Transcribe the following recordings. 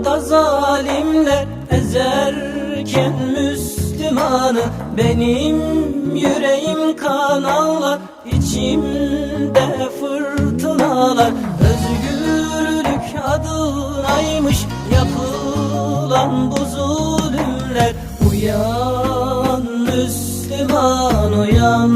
Ortada zalimler ezerken Müslümanı Benim yüreğim kan ağlar içimde fırtınalar. Özgürlük adınaymış yapılan bu zulümler. Uyan Müslüman uyan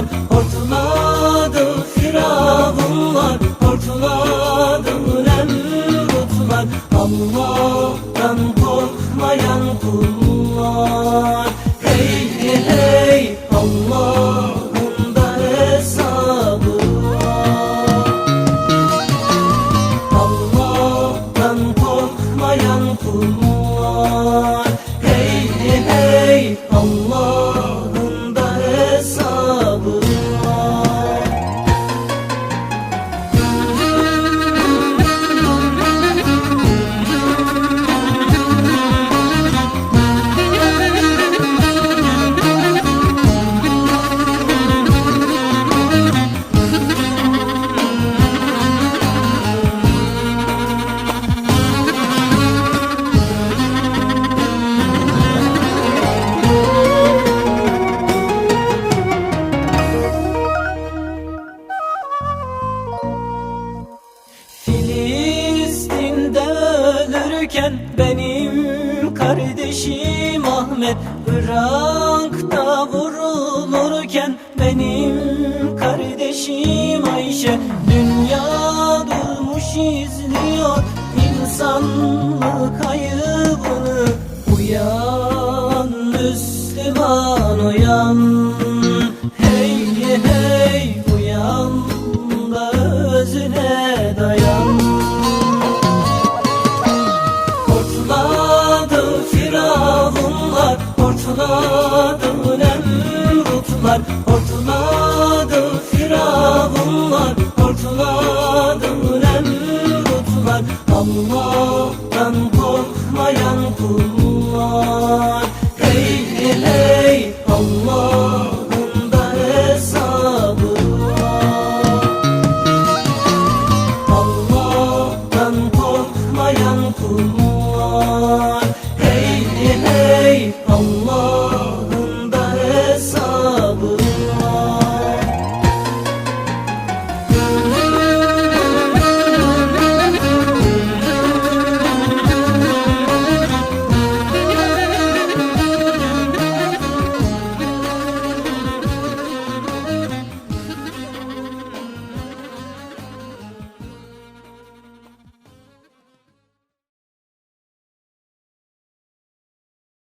nemrutlar Hortladı firavunlar Hortladı nemrutlar Allah'tan korkmayan kullar. Hey hey var. Allah'tan korkmayan kullar benim kardeşim Ahmet. Irak'ta vurulurken benim kardeşim Ayşe. Dünya durmuş izliyor insanlık ayıbını. Uyan Müslüman uyan firavunlar Hortuladım firavunlar Hortuladım nemrutlar Allah'tan korkmayan kullar.